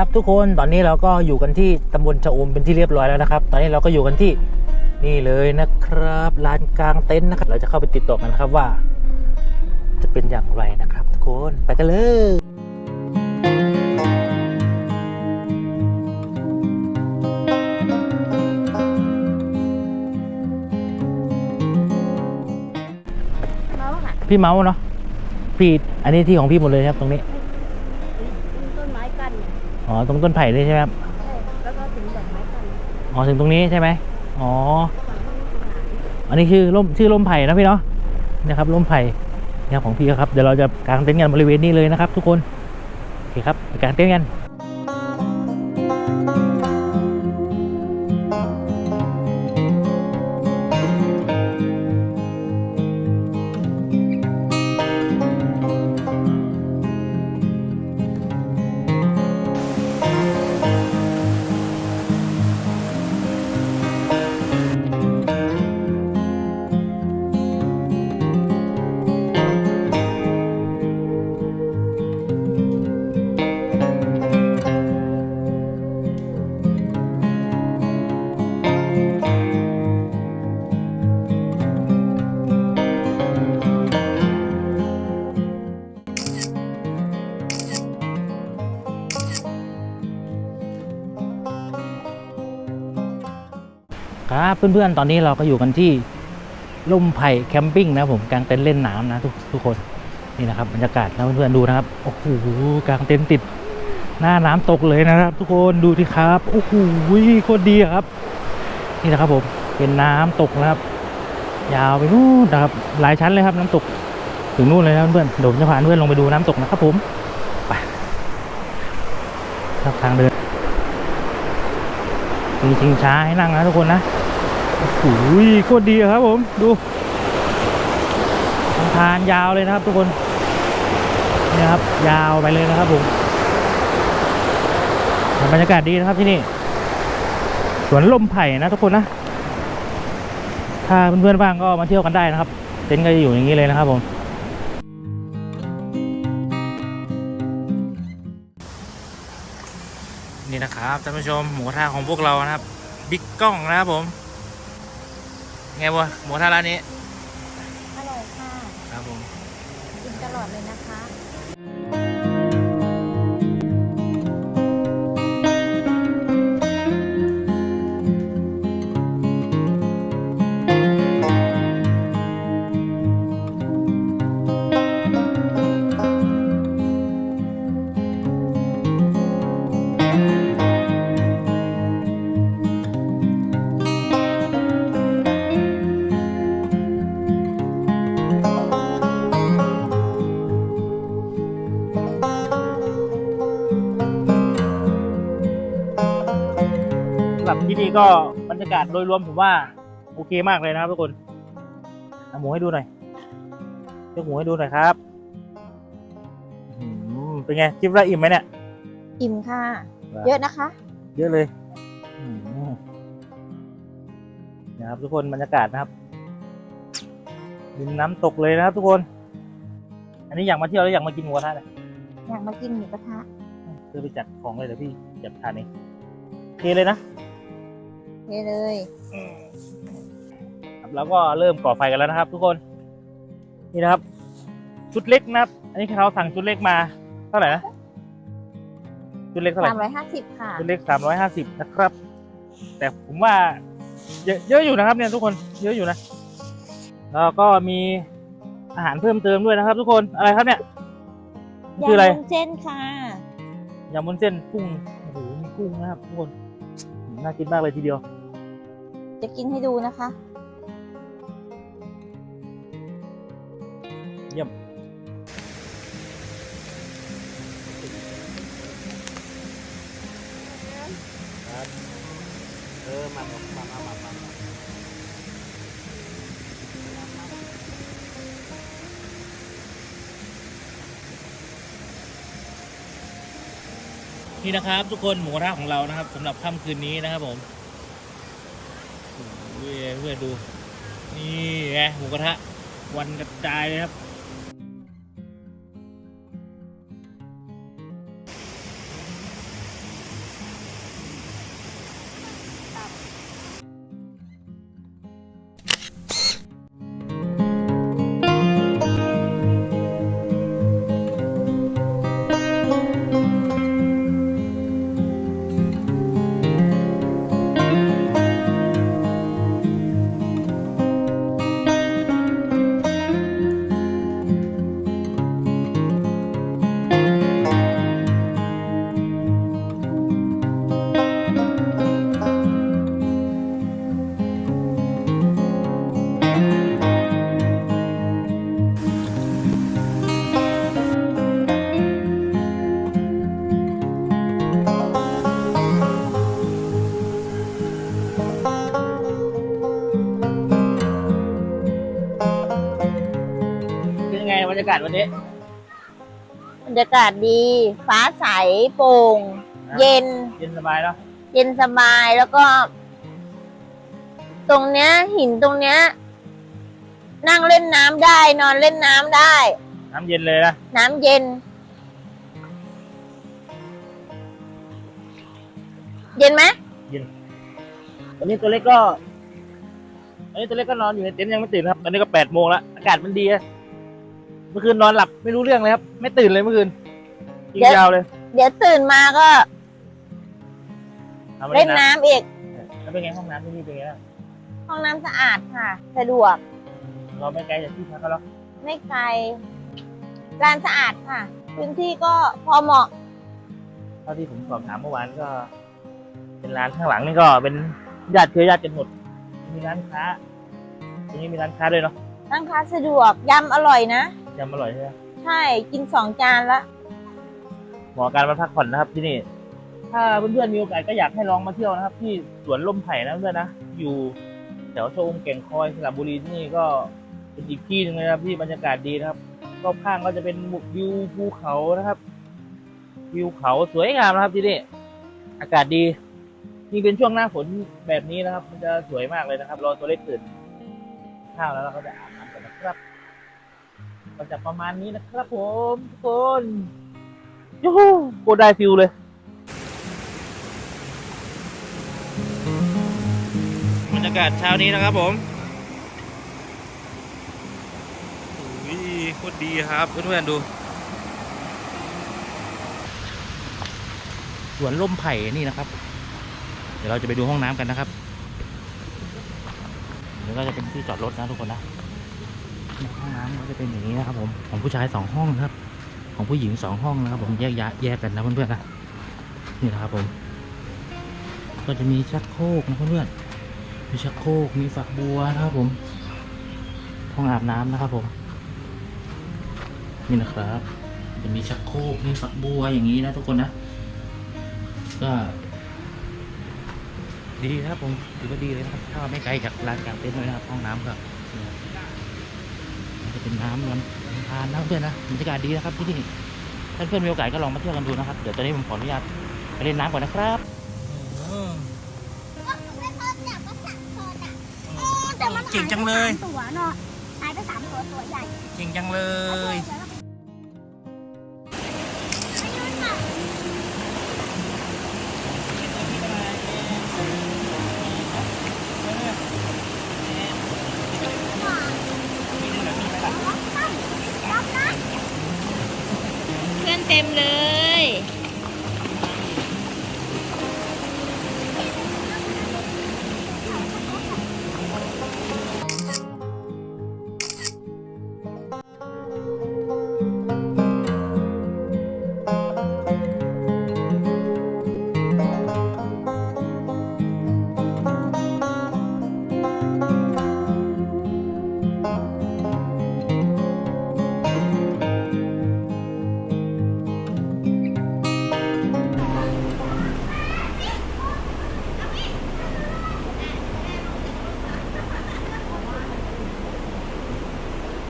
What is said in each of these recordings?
ครับทุกคนตอนนี้เราก็อยู่กันที่ตำบลชะอมเป็นที่เรียบร้อยแล้วนะครับ ตอนนี้เราก็อยู่กันที่นี่เลยนะครับลานกลางเต็นท์นะครับ เราจะเข้าไปติดต่อกันนะครับว่า จะเป็นอย่างไรนะครับ ทุกคนไปกันเลยเมาส์ค่ะพี่เมาส์เนาะพี่อันนี้ที่ของพี่หมดเลยครับตรงนี้ต้นไม้กันเนี่ย อ๋อตรงต้นไผ่นี่ใช่ไหมครับใช่แล้วก็ถึงดอกไม้กันอ๋อถึงตรงนี้ใช่ไหมอ๋อ ฝั่งนู้นมีปัญหาอันนี้คือร่มชื่อร่มไผ่นะพี่เนาะเนี่ยครับร่มไผ่เนี่ยของพี่ครับเดี๋ยวเราจะกางเต็นท์กันบริเวณนี้เลยนะครับ ทุกคนโอเคครับไปกางเต็นท์กัน ครับเพื่อนๆ ตอนนี้เราก็อยู่กันที่ร่มไผ่แคมปิ้งนะผมกางเต็นท์เล่นน้ำนะทุกทุกคนนี่นะครับบรรยากาศนะเพื่อนๆดูนะครับโอ้โหกางเต็นท์ติด หน้าน้ำตกเลยนะครับ ทุกคนดูที่ครับโอ้โหโคตรดีครับ นี่นะครับผมเป็นน้ำตกนะครับ ยาวไปนู่นนะครับหลายชั้นเลยครับน้ำตกถึงนู่นเลยนะเพื่อนๆเดี๋ยวจะพาเพื่อนลงไปดูน้ำตกนะครับผมไปทางเดินมีชิงช้าให้นั่งนะทุกคนนะ โอ้โหโคตรดีครับผมดูทางทานยาวเลยนะครับทุกคนนี่ครับ ยาวไปเลยนะครับผมบรรยากาศดีนะครับที่นี่สวนลมไผ่นะทุกคนนะถ้าเพื่อนๆบ้างก็มาเที่ยวกันได้นะครับ เต็นท์ก็จะอยู่อย่างนี้เลยนะครับผมนี่นะครับท่านผู้ชมหมูกระทะของพวกเรานะครับ บิ๊กกล้องนะครับผม ไงวะหมูกระทะร้านนี้ อร่อยค่ะ ครับผม กินตลอดเลยนะคะ หรับที่นี่ก็บรรยากาศโดยรวมผมว่า โอเคมากเลยนะครับทุกคนเอาหมูให้ดูหน่อยยกหมูให้ดูหน่อยครับอื้อหือเป็นไงคิดว่าอิ่มไหมเนี่ย อิ่มค่ะ เยอะนะคะ เยอะเลยอื้อหือนะครับทุกคนบรรยากาศนะครับริมน้ำตกเลยนะครับ ทุกคน อันนี้อยากมาเที่ยวแล้วอยากมากินหมูกระทะเนี่ยอยากมากินหมูกระทะเธอไปจัดของเลยเดี๋ยวพี่จัดทานเองโอเคเลยนะ เทเลยครับแล้วก็เริ่มก่อไฟกันแล้วนะครับ ทุกคน นี่นะครับ ชุดเล็กนะครับ อันนี้เขาสั่งชุดเล็กมา เท่าไหร่นะชุดเล็กเท่าไหร่ สามร้อยห้าสิบค่ะชุดเล็กสามร้อยห้าสิบนะครับ แต่ผมว่าเยอะเยอะอยู่นะครับเนี่ยทุกคนเยอะอยู่นะ แล้วก็มีอาหารเพิ่มเติมด้วยนะครับ ทุกคนอะไรครับเนี่ยมันคืออะไรยำวุ้นเส้นค่ะ ยำมุนเส้นกุ้งโอ้โหมีกุ้งนะครับทุกคนน่ากินมากเลยทีเดียว จะกินให้ดูนะคะ เยี่ยม ครับ เออมามามามามามานี่นะครับ ทุกคนหมูกระทะของเรานะครับสำหรับค่ำคืนนี้นะครับผม เพื่อนดู นี่ไงหมูกระทะวันกระจายเลยครับากาศวันนี้ บรรยากาศดี ฟ้าใสโปร่งเย็น เย็นสบายเนาะเย็นสบายแล้วก็ ตรงเนี้ย หินตรงเนี้ย นั่งเล่นน้ำได้ นอนเล่นน้ำได้ น้ำเย็นเลยนะน้ำเย็น เย็นไหมวันนี้ตัวเล็กก็วันนี้ตัวเล็กก็นอนอยู่ในเต็นท์ยังไม่ตื่นครับตอนนี้ก็แปดโมงแล้วอากาศมันดีอะ เมื่อคืนนอนหลับไม่รู้เรื่องเลยครับ ไม่ตื่นเลยเมื่อคืนยิงเดี๋ยวยาวเลยเดี๋ยวตื่นมาก็ อามาเล่นน้ำอีก แล้วเป็นไงห้องน้ำที่นี่เป็นไงบ้างห้องน้ำสะอาดค่ะ สะดวก เราไม่ไกลจากที่พักก็แล้วไม่ไกลร้านสะอาดค่ะ พื้นที่ก็พอเหมาะ เท่าที่ผมสอบถามเมื่อวานก็ เป็นร้านข้างหลังนี่ก็เป็นญาติเครือญาติกันหมด มีร้านค้าตรงนี้มีร้านค้าด้วยเนาะ ร้านค้าสะดวกยำอร่อยนะ ยำอร่อยใช่ไหมใช่กินสองจานละเหมาะกับการมาพักผ่อนนะครับที่นี่ ถ้าเพื่อนๆมีโอกาสก็อยากให้ลองมาเที่ยวนะครับ ที่สวนล่มไผ่นะเพื่อนนะอยู่แถวชะอมแก่งคอยสระบุรีที่นี่ก็เป็นอีกที่หนึงเลยนะครับที่บรรยากาศดีนะครับรอบข้างก็จะเป็นหมุกวิวภูเขานะครับ วิวเขาสวยงามนะครับที่นี่อากาศดีนี่เป็นช่วงหน้าฝนแบบนี้นะครับ มันจะสวยมากเลยนะครับรอตัวเล็กตื่นข้าวแล้วเราก็จะอาบน้ำกันนะครับ ก็จะประมาณนี้นะครับผมทุกคนยูฮูโคตรได้ฟิลเลยบรรยากาศเช้านี้นะครับผมโอ้ยโคตรดีครับเพื่อนๆดู สวนล่มไผ่นี่นะครับ เดี๋ยวเราจะไปดูห้องน้ำกันนะครับเดี๋ยวก็จะเป็นที่จอดรถนะทุกคนนะ ห้องน้ำก็จะเป็นอย่างนี้นะครับ ผม ของผู้ชายสองห้องนะครับ ของผู้หญิงสองห้องนะครับ ผมแยกยะแยกกันนะเพื่อนๆนะนี่นะครับผม ก็จะมีชักโครกนะเพื่อนๆมีชักโครกมีฝักบัวนะครับผมห้องอาบน้ำนะครับผม นี่นะครับ จะมีชักโครกมีฝักบัวอย่างนี้นะทุกคนนะ ก็ ดีนะครับผมถือว่าดีเลยนะครับถ้าไม่ไกลจากลานกลางเต็นท์เลยนะครับห้องน้ำก็ รับมันจะเป็นน้ำลำลำธารนะเพื่อนนะบรรยากาศดีนะครับที่นี่ถ้าเพื่อนมีโอกาสก็ลองมาเที่ยวกันดูนะครับ เดี๋ยวตอนนี้ผมขออนุญาตไปเล่นน้ำก่อนนะครับเก่งจังเลยตัวเนาะหายไปสามตัวตัวใหญ่ เก่งจังเลย เต็มเลย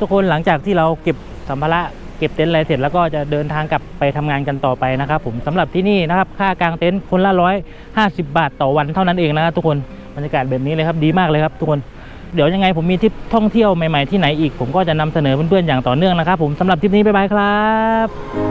ทุกคนหลังจากที่เราเก็บสัมภาระเก็บเต็นท์อะไรเสร็จแล้วก็จะเดินทางกลับไปทำงานกันต่อไปนะครับ ผมสำหรับที่นี่นะครับ ค่ากางเต็นท์คนละร้อยห้าสิบาทต่อวันเท่านั้นเองนะครับทุกคนบรรยากาศแบบนี้เลยครับดีมากเลยครับทุกคนเดี๋ยวยังไงผมมีทริปท่องเที่ยวใหม่ๆที่ไหนอีก ผมก็จะนำเสนอเพื่อนๆอย่างต่อเนื่องนะครับ ผมสำหรับทริปนี้บ๊ายบายครับ